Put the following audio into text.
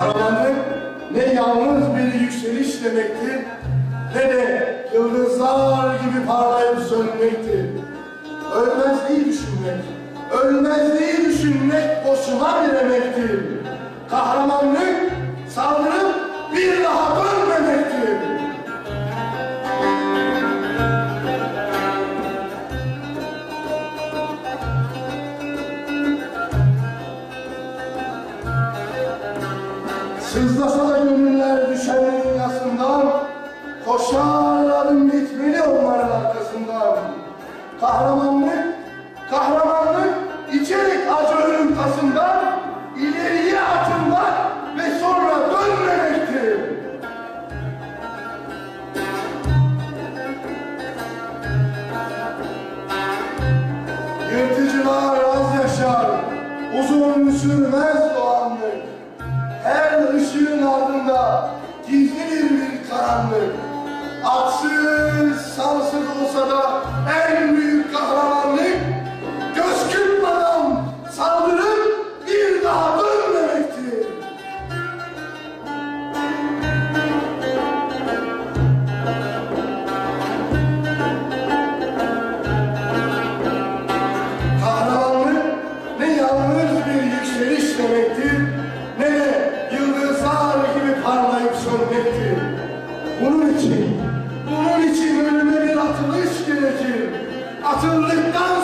Kahramanlık ne yalnız bir yükseliş demektir, ne de yıldızlar gibi parlayıp sönmektir. Ölmezliği düşünmek, ölmezliği düşünmek boşuna bir emektir. Kahramanlık saldırıp Sızlasa da gönüller düşenin yasından, koşar adım gitmeli onların arkasından. Kahramanlık, kahramanlık içerik acı ölüm tasından, ileriye atılmak ve sonra dönmemektir. Yırtıcılar ardında gizlidir bir karanlık. Atsız, sarsız İçin, bunun için ölüme bir atılış gerekir. Atıldıktan